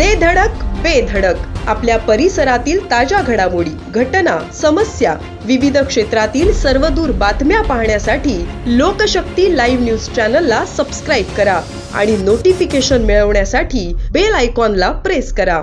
दे धडक बेधडक आपल्या परिसरातील ताज्या घडामोडी घटना समस्या विविध क्षेत्रातील सर्वदूर बातम्या पाहण्यासाठी लोकशक्ती लाईव्ह न्यूज चॅनलला सबस्क्राईब करा आणि नोटिफिकेशन मिळवण्यासाठी बेल आयकॉनला प्रेस करा.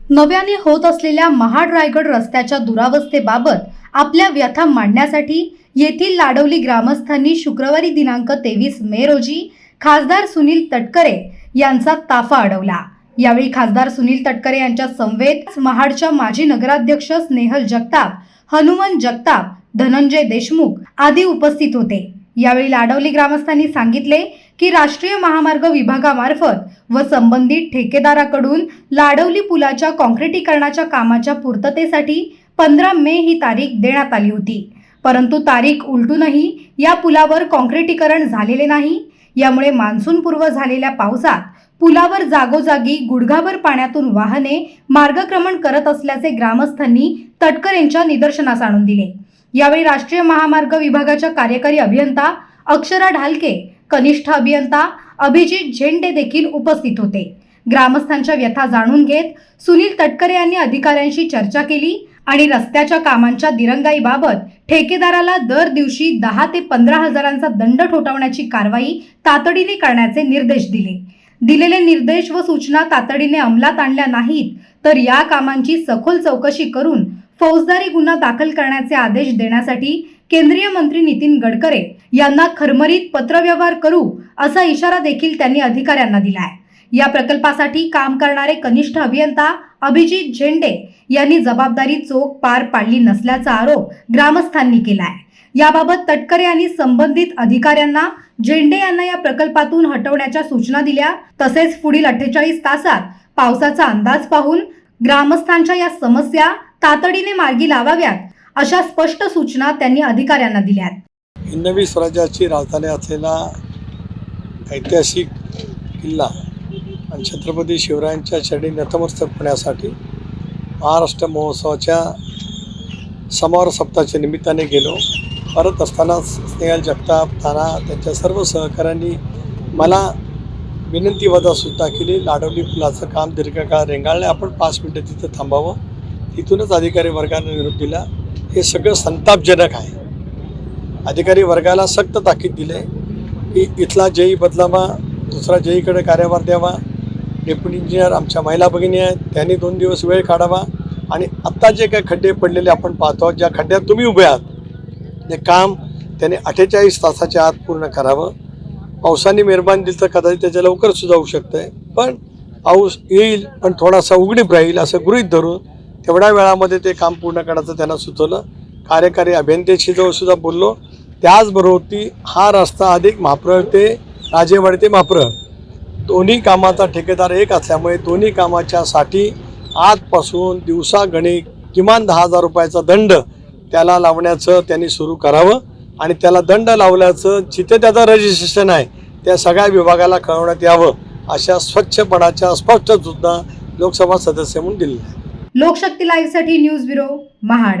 नव्याने होत असलेल्या महाड रायगड रस्त्याच्या दुरावस्थेबाबत आपल्या व्यथा मांडण्यासाठी येथील लाडवली ग्रामस्थांनी शुक्रवारी दिनांक तेवीस मे रोजी खासदार सुनील तटकरे यांचा ताफा अडवला. यावेळी खासदार सुनील तटकरे यांच्या समवेत महाडच्या माजी नगराध्यक्ष स्नेहल जगताप हनुमान जगताप धनंजय देशमुख आदी उपस्थित होते. यावेळी लाडवली ग्रामस्थांनी सांगितले की राष्ट्रीय महामार्ग विभागामार्फत व संबंधित ठेकेदाराकडून लाडवली पुलाच्या काँक्रिटीकरणाच्या कामाच्या पूर्ततेसाठी पंधरा मे ही तारीख देण्यात आली होती. परंतु तारीख उलटूनही या पुलावर काँक्रिटीकरण झालेले नाही. यामुळे मान्सूनपूर्व झालेल्या पावसात पुलावर जागोजागी गुडघाभर पाण्यातून वाहने मार्गक्रमण करत असल्याचे ग्रामस्थांनी तटकर यांच्या निदर्शनास आणून दिले. यावेळी राष्ट्रीय महामार्ग विभागाच्या कार्यकारी अभियंता अक्षरा ढालके कनिष्ठ अभियंता अभिजित झेंडे देखील उपस्थित होते. ग्रामस्थांच्या व्यथा जाणून घेत सुनील तटकरे यांनी अधिकाऱ्यांशी चर्चा केली आणि रस्त्याच्या कामांच्या दिरंगाईबाबत ठेकेदाराला दर दिवशी दहा ते पंधरा हजारांचा दंड ठोठावण्याची कारवाई तातडीने करण्याचे निर्देश दिले. दिलेले निर्देश व सूचना तातडीने अंमलात आणल्या नाहीत तर या कामांची सखोल चौकशी करून फौजदारी गुन्हा दाखल करण्याचे आदेश देण्यासाठी केंद्रीय मंत्री नितीन गडकरे यांना खरमरीत पत्रव्यवहार करू असा इशारा देखील त्यांनी अधिकाऱ्यांना दिला आहे या प्रकल्पासाठी काम करणारे कनिष्ठ अभियंता अभिजित झेंडे यांनी जबाबदारी चोख पार पाडली नसल्याचा आरोप ग्रामस्थांनी केला आहे याबाबत तटकरे यांनी संबंधित अधिकाऱ्यांना झेंडे यांना या प्रकल्पातून हटवण्याच्या सूचना दिल्या. तसेच पुढील अठ्ठेचाळीस तासात पावसाचा अंदाज पाहून ग्रामस्थांच्या या समस्या तातडीने मार्गी लावाव्यात अशा स्पष्ट सूचना त्यांनी अधिकाऱ्यांना दिल्यात. हिंदवी स्वराज्याची राजधानी असलेला ऐतिहासिक किल्ला आणि छत्रपती शिवरायांच्या चरणी नतमस्तक होण्यासाठी महाराष्ट्र महोत्सवाच्या समारोह सप्ताहाच्या निमित्ताने गेलो. परत असताना स्नेहल जगताप ताना त्यांच्या सर्व सहकाऱ्यांनी मला विनंतीवदासुद्धा सुद्धा केली. लाडवली पुलाचं काम दीर्घकाळ रेंगाळले. आपण पाच मिनटं तिथं थांबावं. तिथूनच अधिकारी वर्गाने निरोप दिला. हे सगळं संतापजनक आहे. अधिकारी वर्गाला सक्त ताकीद दिले की इथला जेई बदलावा दुसरा जेईकडे कार्यभार द्यावा. डेप्युटी इंजिनियर आमच्या महिला भगिनी आहेत त्यांनी दोन दिवस वेळ काढावा. आणि आत्ता जे काही खड्डे पडलेले आपण पाहतो आहोत, ज्या खड्ड्यात तुम्ही उभे आहात ते काम त्याने अठ्ठेचाळीस तासाच्या आत पूर्ण करावं. पावसाने मेहरबान दिली तर कदाचित त्याच्या लवकर सुद्धा होऊ शकतं पण पाऊस येईल पण थोडासा उघडीप राहील असं गृहीत धरून तेवढ्या वेळामध्ये ते काम पूर्ण करायचं त्यांना सुचवलं. कार्यकारी अभियंत्याशी जवळ सुद्धा बोललो. त्याचबरोबर ती हा रस्ता अधिक म्हाप्रळ ते राजेवाडी ते म्हाप्रळ दोन्ही कामाचा ठेकेदार एक असल्यामुळे दोन्ही कामाच्यासाठी आजपासून दिवसागणिक किमान दहा हजार रुपयाचा दंड त्याला लावण्याचं त्यांनी सुरू करावं. आणि त्याला दंड लावल्याचं जिथे त्याचं रजिस्ट्रेशन आहे त्या सगळ्या विभागाला कळवण्यात यावं अशा स्वच्छपणाच्या स्पष्ट सुद्धा लोकसभा सदस्य म्हणून दिलेल्या आहे लोकशक्ती लाईव्हसाठी न्यूज ब्युरो महाड.